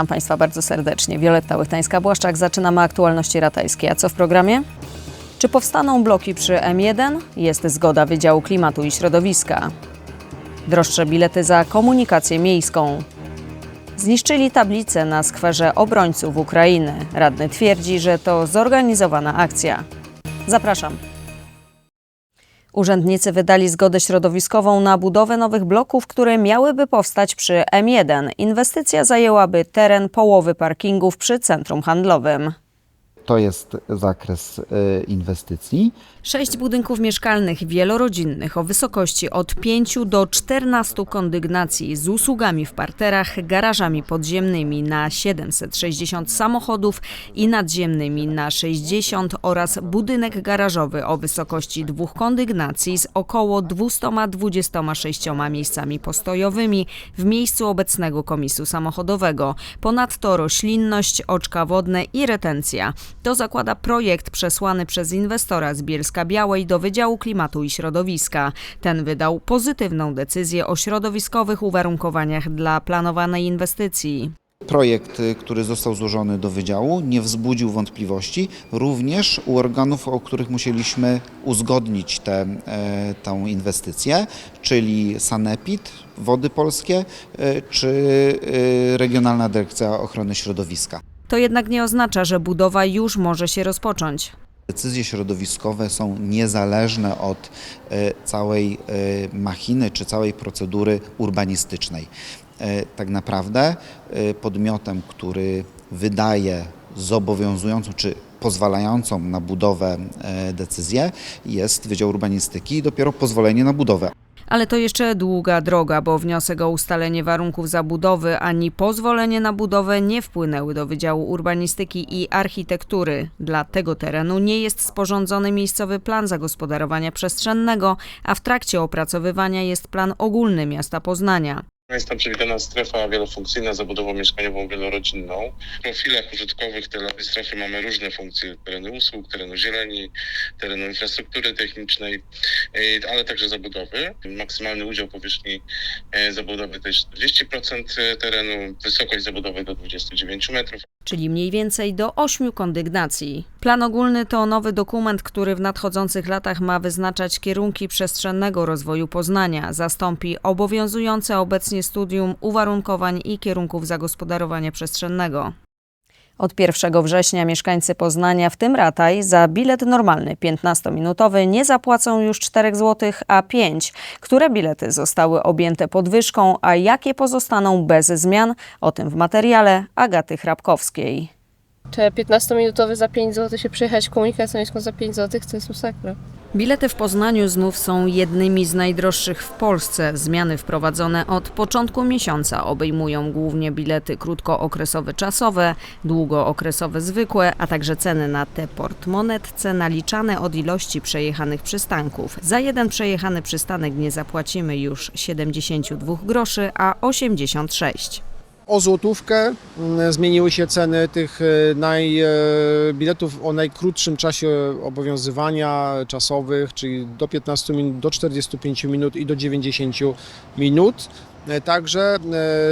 Witam Państwa bardzo serdecznie. Wioletta Łychtańska-Błaszczak. Zaczynamy aktualności ratajskie. A co w programie? Czy powstaną bloki przy M1? Jest zgoda Wydziału Klimatu i Środowiska. Droższe bilety za komunikację miejską. Zniszczyli tablicę na skwerze obrońców Ukrainy. Radny twierdzi, że to zorganizowana akcja. Zapraszam. Urzędnicy wydali zgodę środowiskową na budowę nowych bloków, które miałyby powstać przy M1. Inwestycja zajęłaby teren połowy parkingów przy centrum handlowym. To jest zakres y, inwestycji. Sześć budynków mieszkalnych wielorodzinnych o wysokości od 5 do 14 kondygnacji z usługami w parterach, garażami podziemnymi na 760 samochodów i nadziemnymi na 60 oraz budynek garażowy o wysokości dwóch kondygnacji z około 226 miejscami postojowymi w miejscu obecnego komisu samochodowego. Ponadto roślinność, oczka wodne i retencja. To zakłada projekt przesłany przez inwestora z Bielska Białej do Wydziału Klimatu i Środowiska. Ten wydał pozytywną decyzję o środowiskowych uwarunkowaniach dla planowanej inwestycji. Projekt, y, który został złożony do wydziału, nie wzbudził wątpliwości, również u organów, o których musieliśmy uzgodnić tę e, inwestycję, czyli Sanepid, Wody Polskie e, czy e, Regionalna Dyrekcja Ochrony Środowiska. To jednak nie oznacza, że budowa już może się rozpocząć. Decyzje środowiskowe są niezależne od e, całej e, machiny czy całej procedury urbanistycznej. E, Tak naprawdę podmiotem, który wydaje zobowiązującą czy pozwalającą na budowę decyzję jest Wydział Urbanistyki i dopiero pozwolenie na budowę. Ale to jeszcze długa droga, bo wniosek o ustalenie warunków zabudowy ani pozwolenie na budowę nie wpłynęły do Wydziału Urbanistyki i Architektury. Dla tego terenu nie jest sporządzony miejscowy plan zagospodarowania przestrzennego, a w trakcie opracowywania jest plan ogólny miasta Poznania. Jest tam przewidziana strefa wielofunkcyjna zabudową mieszkaniową wielorodzinną. W profilach użytkowych tej strefy mamy różne funkcje terenu usług, terenu zieleni, terenu infrastruktury technicznej, e, ale także zabudowy. Maksymalny udział powierzchni e, zabudowy to jest 40% terenu, wysokość zabudowy do 29 metrów. czyli mniej więcej do ośmiu kondygnacji. Plan ogólny to nowy dokument, który w nadchodzących latach ma wyznaczać kierunki przestrzennego rozwoju Poznania, zastąpi obowiązujące obecnie studium uwarunkowań i kierunków zagospodarowania przestrzennego. Od 1 września mieszkańcy Poznania, w tym Rataj, za bilet normalny 15-minutowy nie zapłacą już 4 zł, a 5. Które bilety zostały objęte podwyżką, a jakie pozostaną bez zmian? O tym w materiale Agaty Hrabkowskiej. Czy 15-minutowy za 5 zł się przejechać komunikacją miejską za 5 zł, to jest masakra. Bilety w Poznaniu znów są jednymi z najdroższych w Polsce. Zmiany wprowadzone od początku miesiąca obejmują głównie bilety krótkookresowe czasowe, długookresowe zwykłe, a także ceny na te portmonetce naliczane od ilości przejechanych przystanków. Za jeden przejechany przystanek nie zapłacimy już 72 groszy, a 86. O złotówkę mm, zmieniły się ceny tych e, naj, e, biletów o najkrótszym czasie obowiązywania czasowych, czyli do 15 minut, do 45 minut i do 90 minut. E, Także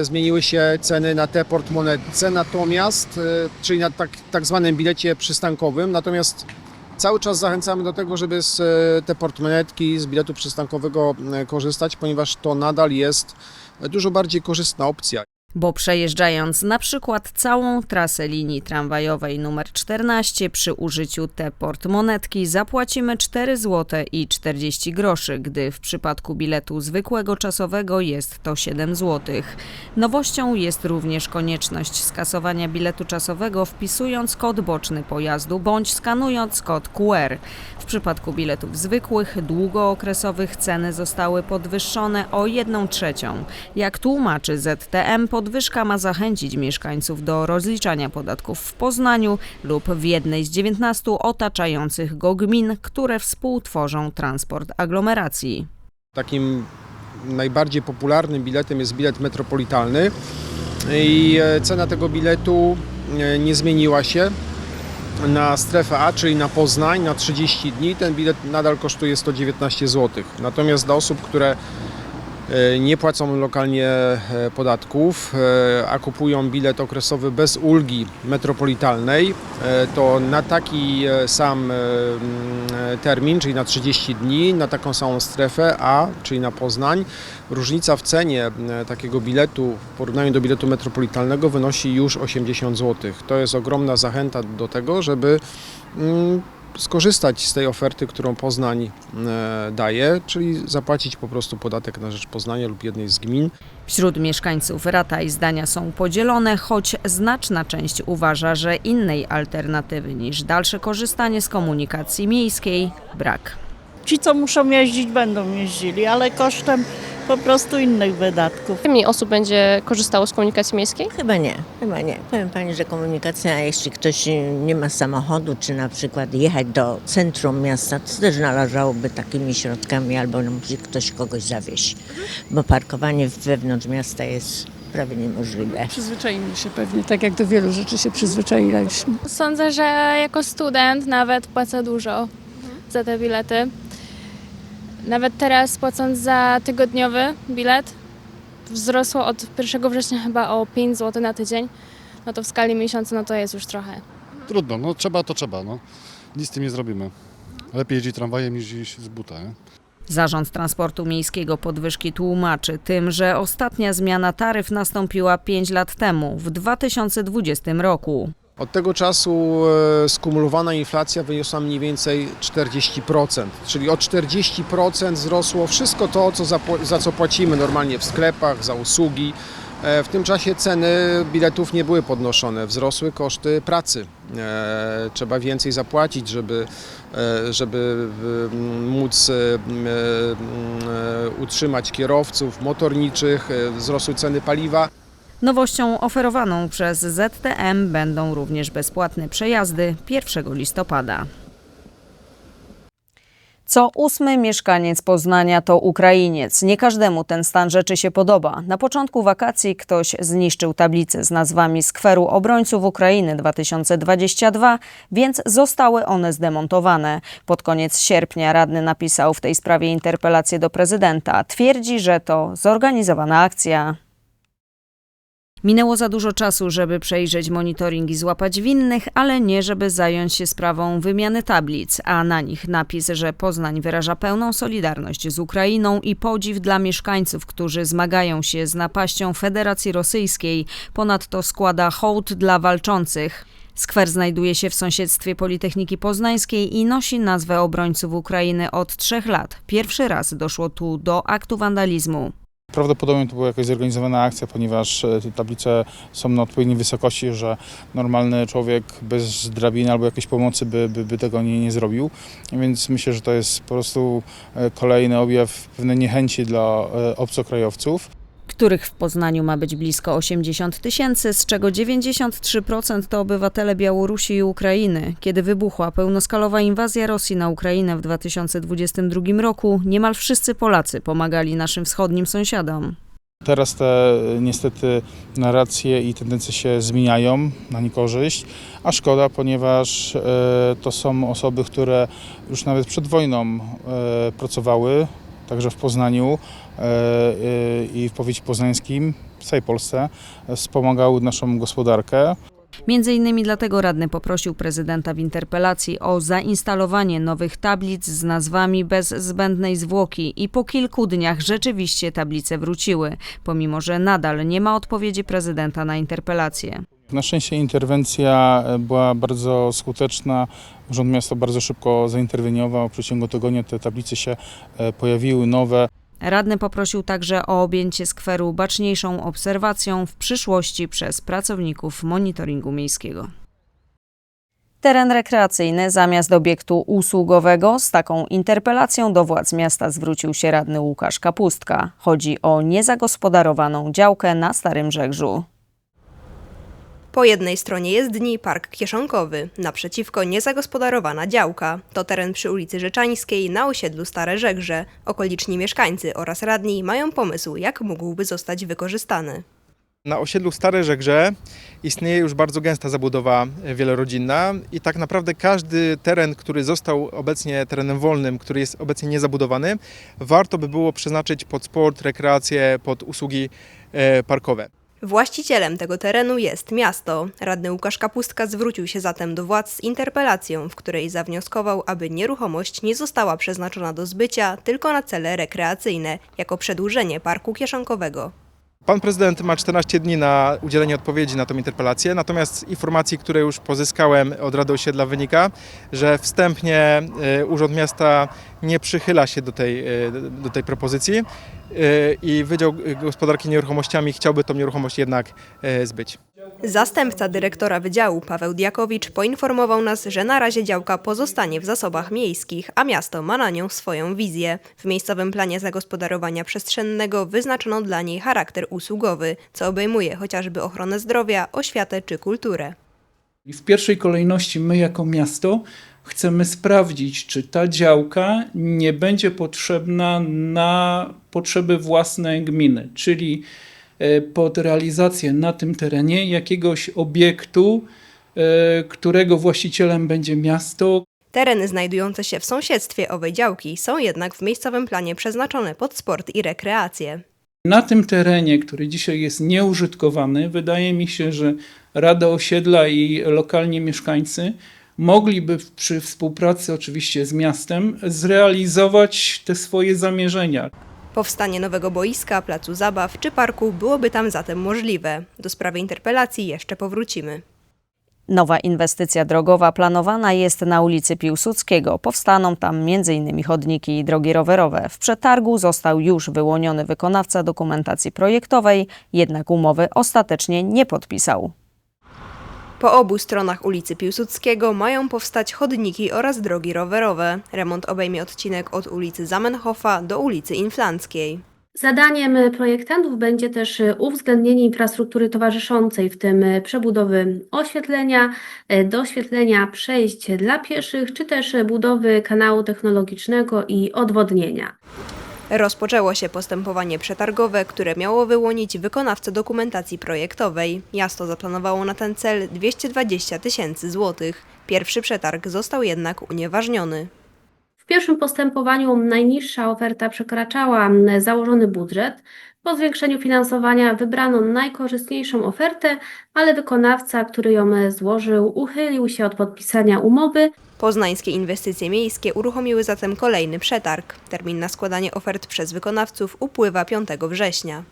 zmieniły się ceny na te portmonetce, natomiast, czyli na tak, tak zwanym bilecie przystankowym, natomiast cały czas zachęcamy do tego, żeby z te portmonetki z biletu przystankowego korzystać, ponieważ to nadal jest dużo bardziej korzystna opcja. Bo przejeżdżając na przykład całą trasę linii tramwajowej nr 14 przy użyciu te portmonetki zapłacimy 4 zł i 40 groszy, gdy w przypadku biletu zwykłego czasowego jest to 7 zł. Nowością jest również konieczność skasowania biletu czasowego wpisując kod boczny pojazdu bądź skanując kod QR. W przypadku biletów zwykłych, długookresowych ceny zostały podwyższone o 1 trzecią. Jak tłumaczy ZTM, podwyżka ma zachęcić mieszkańców do rozliczania podatków w Poznaniu lub w jednej z 19 otaczających go gmin, które współtworzą transport aglomeracji. Takim najbardziej popularnym biletem jest bilet metropolitalny i e, cena tego biletu e, nie zmieniła się. Na strefę A, czyli na Poznań, na 30 dni ten bilet nadal kosztuje 119 zł. Natomiast dla osób, które nie płacą lokalnie e, podatków, e, a kupują bilet okresowy bez ulgi metropolitalnej, e, to na taki e, sam e, mm, termin, czyli na 30 dni, na taką samą strefę A, czyli na Poznań, różnica w cenie e, takiego biletu w porównaniu do biletu metropolitalnego wynosi już 80 zł. To jest ogromna zachęta do tego, żeby mm, skorzystać z tej oferty, którą Poznań e, daje, czyli zapłacić po prostu podatek na rzecz Poznania lub jednej z gmin. Wśród mieszkańców Rata i zdania są podzielone, choć znaczna część uważa, że innej alternatywy niż dalsze korzystanie z komunikacji miejskiej brak. Ci, co muszą jeździć, będą jeździli, ale kosztem po prostu innych wydatków. Mniej osób będzie korzystało z komunikacji miejskiej? Chyba nie, chyba nie. Powiem Pani, że komunikacja, jeśli ktoś nie ma samochodu, czy na przykład jechać do centrum miasta, to też należałoby takimi środkami, albo musi ktoś kogoś zawieźć, bo parkowanie wewnątrz miasta jest prawie niemożliwe. Przyzwyczaimy się pewnie, tak jak do wielu rzeczy się przyzwyczailiśmy. Sądzę, że jako student nawet płacę dużo za te bilety. Nawet teraz płacąc za tygodniowy bilet wzrosło od 1 września chyba o 5 zł na tydzień. No to w skali miesiąca no to jest już trochę. Trudno, no trzeba to trzeba, no. Nic z tym nie zrobimy. Lepiej jeździć tramwajem niż iść z buta, nie? Zarząd Transportu Miejskiego podwyżki tłumaczy tym, że ostatnia zmiana taryf nastąpiła 5 lat temu, w 2020 roku. Od tego czasu e, skumulowana inflacja wyniosła mniej więcej 40%, czyli o 40% wzrosło wszystko to, co zapł- za co płacimy normalnie w sklepach, za usługi. E, W tym czasie ceny biletów nie były podnoszone, wzrosły koszty pracy. E, Trzeba więcej zapłacić, żeby, żeby móc utrzymać kierowców motorniczych, wzrosły ceny paliwa. Nowością oferowaną przez ZTM będą również bezpłatne przejazdy 1 listopada. Co ósmy mieszkaniec Poznania to Ukrainiec. Nie każdemu ten stan rzeczy się podoba. Na początku wakacji ktoś zniszczył tablicę z nazwami skweru obrońców Ukrainy 2022, więc zostały one zdemontowane. Pod koniec sierpnia radny napisał w tej sprawie interpelację do prezydenta. Twierdzi, że to zorganizowana akcja. Minęło za dużo czasu, żeby przejrzeć monitoring i złapać winnych, ale nie żeby zająć się sprawą wymiany tablic, a na nich napis, że Poznań wyraża pełną solidarność z Ukrainą i podziw dla mieszkańców, którzy zmagają się z napaścią Federacji Rosyjskiej. Ponadto składa hołd dla walczących. Skwer znajduje się w sąsiedztwie Politechniki Poznańskiej i nosi nazwę obrońców Ukrainy od trzech lat. Pierwszy raz doszło tu do aktu wandalizmu. Prawdopodobnie to była jakaś zorganizowana akcja, ponieważ e, te tablice są na odpowiedniej wysokości, że normalny człowiek bez drabiny albo jakiejś pomocy by, by, by tego nie, nie zrobił. Więc myślę, że to jest po prostu e, kolejny objaw pewnej niechęci dla e, obcokrajowców. Których w Poznaniu ma być blisko 80 tysięcy, z czego 93% to obywatele Białorusi i Ukrainy. Kiedy wybuchła pełnoskalowa inwazja Rosji na Ukrainę w 2022 roku, niemal wszyscy Polacy pomagali naszym wschodnim sąsiadom. Teraz te niestety narracje i tendencje się zmieniają na niekorzyść, a szkoda, ponieważ e, to są osoby, które już nawet przed wojną e, pracowały, także w Poznaniu e, e, i w powiecie poznańskim, w całej Polsce, wspomagały naszą gospodarkę. Między innymi dlatego radny poprosił prezydenta w interpelacji o zainstalowanie nowych tablic z nazwami bez zbędnej zwłoki i po kilku dniach rzeczywiście tablice wróciły, pomimo że nadal nie ma odpowiedzi prezydenta na interpelację. Na szczęście interwencja e, była bardzo skuteczna. Rząd miasta bardzo szybko zainterweniował. W przeciągu tygodnia te tablice się e, pojawiły nowe. Radny poprosił także o objęcie skweru baczniejszą obserwacją w przyszłości przez pracowników monitoringu miejskiego. Teren rekreacyjny zamiast obiektu usługowego z taką interpelacją do władz miasta zwrócił się radny Łukasz Kapustka. Chodzi o niezagospodarowaną działkę na Starym Żegrzu. Po jednej stronie jest dni park kieszonkowy, naprzeciwko niezagospodarowana działka. To teren przy ulicy Rzeczańskiej na osiedlu Stare Żegrze. Okoliczni mieszkańcy oraz radni mają pomysł, jak mógłby zostać wykorzystany. Na osiedlu Stare Żegrze istnieje już bardzo gęsta zabudowa wielorodzinna i tak naprawdę każdy teren, który został obecnie terenem wolnym, który jest obecnie niezabudowany, warto by było przeznaczyć pod sport, rekreację, pod usługi e, parkowe. Właścicielem tego terenu jest miasto. Radny Łukasz Kapustka zwrócił się zatem do władz z interpelacją, w której zawnioskował, aby nieruchomość nie została przeznaczona do zbycia, tylko na cele rekreacyjne, jako przedłużenie parku kieszonkowego. Pan prezydent ma 14 dni na udzielenie odpowiedzi na tę interpelację, natomiast z informacji, które już pozyskałem od Rady Osiedla wynika, że wstępnie e, Urząd Miasta nie przychyla się do tej, e, do tej propozycji e, i Wydział Gospodarki Nieruchomościami chciałby tą nieruchomość jednak zbyć. Zastępca dyrektora wydziału Paweł Diakowicz poinformował nas, że na razie działka pozostanie w zasobach miejskich, a miasto ma na nią swoją wizję. W miejscowym planie zagospodarowania przestrzennego wyznaczono dla niej charakter usługowy, co obejmuje chociażby ochronę zdrowia, oświatę czy kulturę. W pierwszej kolejności my jako miasto chcemy sprawdzić, czy ta działka nie będzie potrzebna na potrzeby własne gminy, czyli pod realizację na tym terenie jakiegoś obiektu, e, którego właścicielem będzie miasto, Tereny znajdujące się w sąsiedztwie owej działki są jednak w miejscowym planie przeznaczone pod sport i rekreację. Na tym terenie, który dzisiaj jest nieużytkowany, wydaje mi się, że Rada Osiedla i lokalni mieszkańcy mogliby przy współpracy oczywiście z miastem zrealizować te swoje zamierzenia. Powstanie nowego boiska, placu zabaw czy parku byłoby tam zatem możliwe. Do sprawy interpelacji jeszcze powrócimy. Nowa inwestycja drogowa planowana jest na ulicy Piłsudskiego. Powstaną tam m.in. chodniki i drogi rowerowe. W przetargu został już wyłoniony wykonawca dokumentacji projektowej, jednak umowy ostatecznie nie podpisał. Po obu stronach ulicy Piłsudskiego mają powstać chodniki oraz drogi rowerowe. Remont obejmie odcinek od ulicy Zamenhofa do ulicy Inflanckiej. Zadaniem projektantów będzie też uwzględnienie infrastruktury towarzyszącej, w tym przebudowy oświetlenia, doświetlenia przejść dla pieszych, czy też budowy kanału technologicznego i odwodnienia. Rozpoczęło się postępowanie przetargowe, które miało wyłonić wykonawcę dokumentacji projektowej. Miasto zaplanowało na ten cel 220 tysięcy złotych. Pierwszy przetarg został jednak unieważniony. W pierwszym postępowaniu najniższa oferta przekraczała założony budżet. Po zwiększeniu finansowania wybrano najkorzystniejszą ofertę, ale wykonawca, który ją złożył, uchylił się od podpisania umowy. Poznańskie inwestycje miejskie uruchomiły zatem kolejny przetarg. Termin na składanie ofert przez wykonawców upływa 5 września.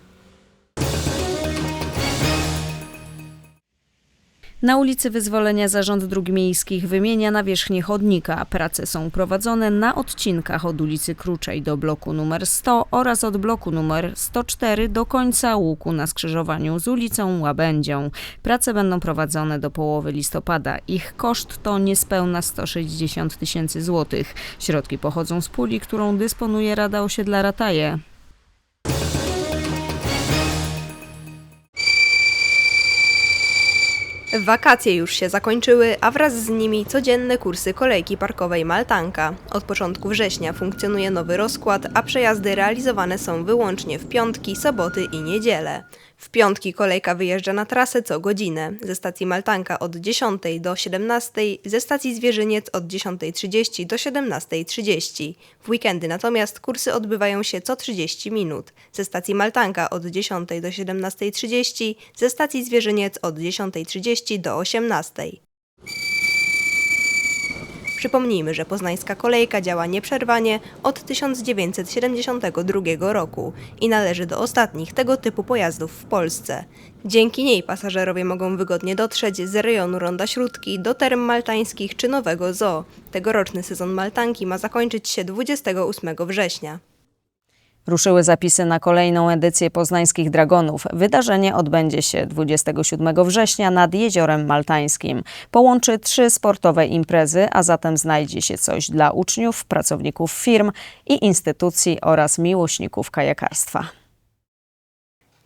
Na ulicy Wyzwolenia Zarząd Dróg Miejskich wymienia nawierzchnię chodnika. Prace są prowadzone na odcinkach od ulicy Kruczej do bloku numer 100 oraz od bloku numer 104 do końca łuku na skrzyżowaniu z ulicą Łabędzią. Prace będą prowadzone do połowy listopada. Ich koszt to niespełna 160 tysięcy złotych. Środki pochodzą z puli, którą dysponuje Rada Osiedla Rataje. Wakacje już się zakończyły, a wraz z nimi codzienne kursy kolejki parkowej Maltanka. Od początku września funkcjonuje nowy rozkład, a przejazdy realizowane są wyłącznie w piątki, soboty i niedzielę. W piątki kolejka wyjeżdża na trasę co godzinę. Ze stacji Maltanka od 10 do 17, ze stacji Zwierzyniec od 10.30 do 17.30. W weekendy natomiast kursy odbywają się co 30 minut. Ze stacji Maltanka od 10 do 17.30, ze stacji Zwierzyniec od 10.30 do 18.00. Przypomnijmy, że poznańska kolejka działa nieprzerwanie od 1972 roku i należy do ostatnich tego typu pojazdów w Polsce. Dzięki niej pasażerowie mogą wygodnie dotrzeć z rejonu Ronda Śródki do term maltańskich czy Nowego Zoo. Tegoroczny sezon Maltanki ma zakończyć się 28 września. Ruszyły zapisy na kolejną edycję Poznańskich Dragonów. Wydarzenie odbędzie się 27 września nad Jeziorem Maltańskim. Połączy trzy sportowe imprezy, a zatem znajdzie się coś dla uczniów, pracowników firm i instytucji oraz miłośników kajakarstwa.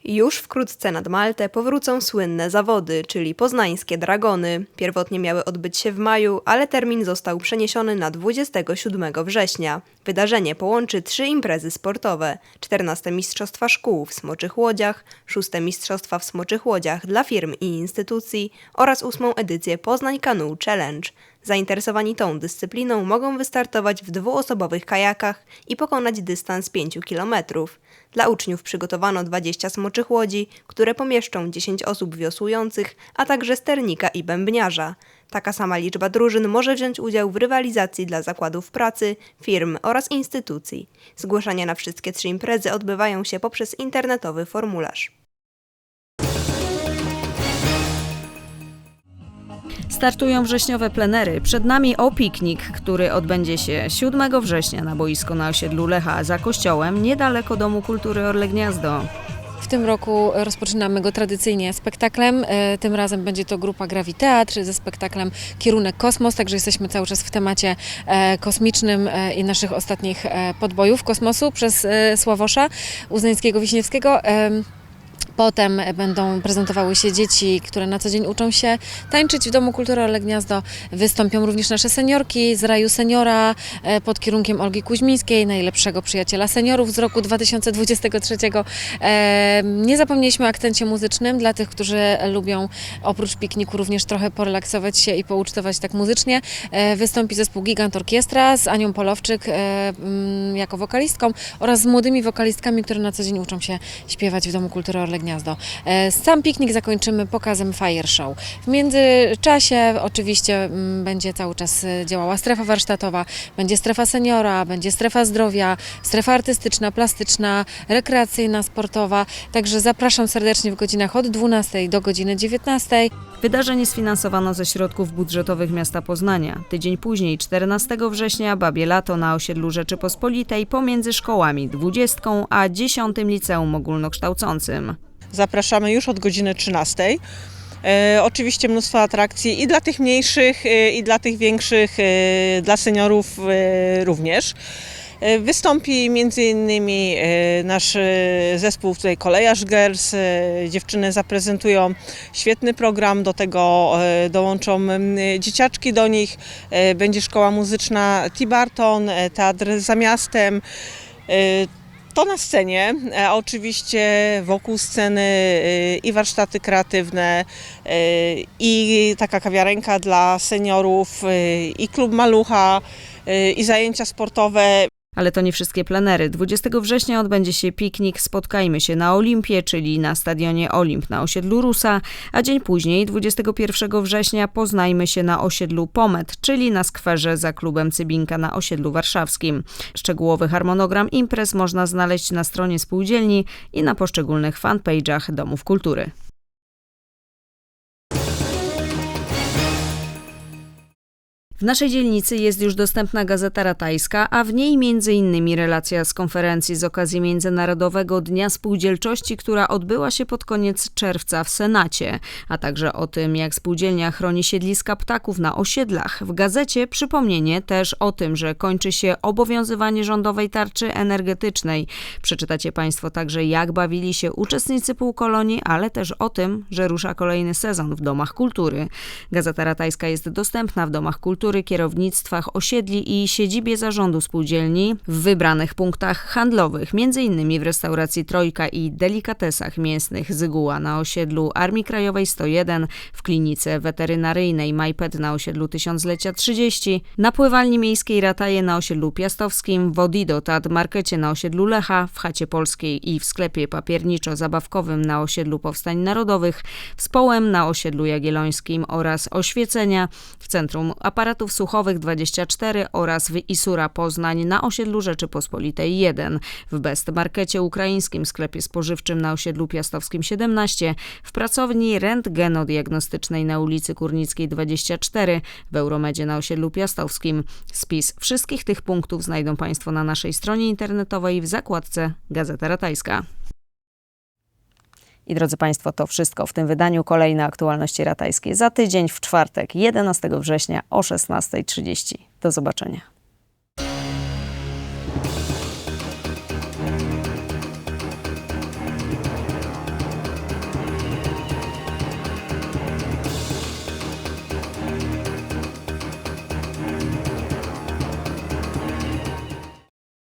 Już wkrótce nad Maltę powrócą słynne zawody, czyli poznańskie dragony. Pierwotnie miały odbyć się w maju, ale termin został przeniesiony na 27 września. Wydarzenie połączy trzy imprezy sportowe: 14 Mistrzostwa Szkół w Smoczych Łodziach, 6 Mistrzostwa w Smoczych Łodziach dla firm i instytucji oraz 8 edycję Poznań Canoe Challenge. Zainteresowani tą dyscypliną mogą wystartować w dwuosobowych kajakach i pokonać dystans 5 km. Dla uczniów przygotowano 20 smoczych łodzi, które pomieszczą 10 osób wiosłujących, a także sternika i bębniarza. Taka sama liczba drużyn może wziąć udział w rywalizacji dla zakładów pracy, firm oraz instytucji. Zgłoszenia na wszystkie trzy imprezy odbywają się poprzez internetowy formularz. Startują wrześniowe plenery. Przed nami o piknik, który odbędzie się 7 września na boisku na osiedlu Lecha za kościołem, niedaleko Domu Kultury Orle Gniazdo. W tym roku rozpoczynamy go tradycyjnie spektaklem. E, Tym razem będzie to grupa Graviteatr ze spektaklem Kierunek Kosmos, także jesteśmy cały czas w temacie e, kosmicznym e, i naszych ostatnich podbojów kosmosu przez Sławosza Uznańskiego-Wiśniewskiego. Em, Potem będą prezentowały się dzieci, które na co dzień uczą się tańczyć w Domu Kultury Orle Gniazdo. Wystąpią również nasze seniorki z Raju Seniora e, pod kierunkiem Olgi Kuźmińskiej, najlepszego przyjaciela seniorów z roku 2023. E, Nie zapomnieliśmy o akcencie muzycznym dla tych, którzy lubią oprócz pikniku również trochę porelaksować się i poucztować tak muzycznie. E, Wystąpi zespół Gigant Orkiestra z Anią Polowczyk mm, jako wokalistką oraz z młodymi wokalistkami, które na co dzień uczą się śpiewać w Domu Kultury Orle Gniazdo. E, Sam piknik zakończymy pokazem Fire Show. W międzyczasie oczywiście mm, będzie cały czas e, działała strefa warsztatowa, będzie strefa seniora, będzie strefa zdrowia, strefa artystyczna, plastyczna, rekreacyjna, sportowa. Także zapraszam serdecznie w godzinach od 12 do godziny 19. Wydarzenie sfinansowano ze środków budżetowych miasta Poznania. Tydzień później, 14 września, babie lato na osiedlu Rzeczypospolitej pomiędzy szkołami 20 a 10 liceum ogólnokształcącym. Zapraszamy już od godziny 13. E, oczywiście mnóstwo atrakcji i dla tych mniejszych, e, i dla tych większych, e, dla seniorów również. Wystąpi m.in. nasz zespół tutaj Kolejarz Girls. Dziewczyny zaprezentują świetny program, do tego dołączą dzieciaczki do nich. Będzie szkoła muzyczna T-Barton, e, teatr za miastem. E, to na scenie, a oczywiście wokół sceny y, i warsztaty kreatywne, y, i taka kawiarenka dla seniorów, i klub malucha, i zajęcia sportowe. Ale to nie wszystkie plenery. 20 września odbędzie się piknik Spotkajmy się na Olimpie, czyli na stadionie Olimp na osiedlu Rusa, a dzień później, 21 września, poznajmy się na osiedlu Pomet, czyli na skwerze za klubem Cybinka na osiedlu warszawskim. Szczegółowy harmonogram imprez można znaleźć na stronie spółdzielni i na poszczególnych fanpage'ach Domów Kultury. W naszej dzielnicy jest już dostępna Gazeta Ratajska, a w niej m.in. relacja z konferencji z okazji Międzynarodowego Dnia Spółdzielczości, która odbyła się pod koniec czerwca w Senacie, a także o tym, jak spółdzielnia chroni siedliska ptaków na osiedlach. W gazecie przypomnienie też o tym, że kończy się obowiązywanie rządowej tarczy energetycznej. Przeczytacie Państwo także, jak bawili się uczestnicy półkolonii, ale też o tym, że rusza kolejny sezon w domach kultury. Gazeta Ratajska jest dostępna w domach kultury, kierownictwach osiedli i siedzibie zarządu spółdzielni w wybranych punktach handlowych, m.in. w restauracji Trojka i delikatesach mięsnych Zyguła na osiedlu Armii Krajowej 101, w klinice weterynaryjnej Majpet na osiedlu Tysiąclecia 30, na pływalni miejskiej Rataje na osiedlu Piastowskim, w Odido-Tat Markecie na osiedlu Lecha, w Chacie Polskiej i w sklepie papierniczo-zabawkowym na osiedlu Powstań Narodowych, w Społem na osiedlu Jagiellońskim oraz Oświecenia, w Centrum Aparatów Słuchowych 24 oraz w Isura Poznań na osiedlu Rzeczypospolitej 1, w Best Markecie Ukraińskim, sklepie spożywczym na osiedlu Piastowskim 17, w pracowni rentgenodiagnostycznej na ulicy Kurnickiej 24, w Euromedzie na osiedlu Piastowskim. Spis wszystkich tych punktów znajdą Państwo na naszej stronie internetowej w zakładce Gazeta Ratajska. I drodzy Państwo, to wszystko w tym wydaniu. Kolejne aktualności ratajskie za tydzień w czwartek, 11 września o 16.30. Do zobaczenia.